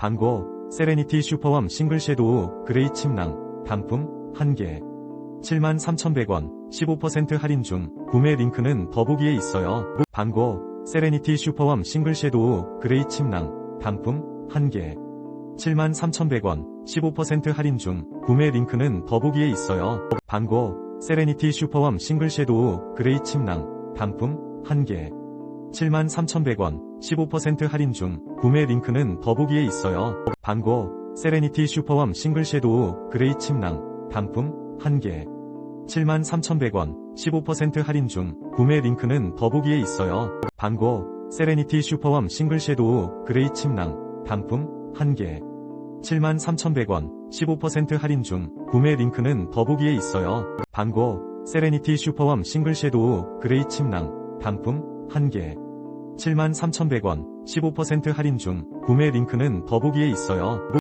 반고 세레니티 슈퍼웜 싱글 섀도우 그레이 침낭 단품 1개 73,100원 15% 할인 중 구매 링크는 더보기에 있어요. 반고 세레니티 슈퍼웜 싱글 섀도우 그레이 침낭 단품 1개 73,100원 15% 할인 중 구매 링크는 더보기에 있어요. 반고 세레니티 슈퍼웜 싱글 섀도우 그레이 침낭 단품 1개 73,100원 15% 할인 중 구매 링크는 더보기에 있어요. 반고 세레니티 슈퍼웜 싱글 섀도우 그레이 침낭 단품 1개 73,100원 15% 할인 중 구매 링크는 더보기에 있어요. 반고 세레니티 슈퍼웜 싱글 섀도우 그레이 침낭 단품 1개 73,100원 15% 할인 중 구매 링크는 더보기에 있어요. 반고 세레니티 슈퍼웜 싱글 섀도우 그레이 침낭 단품 1개 73,100원 15% 할인 중 구매 링크는 더보기에 있어요.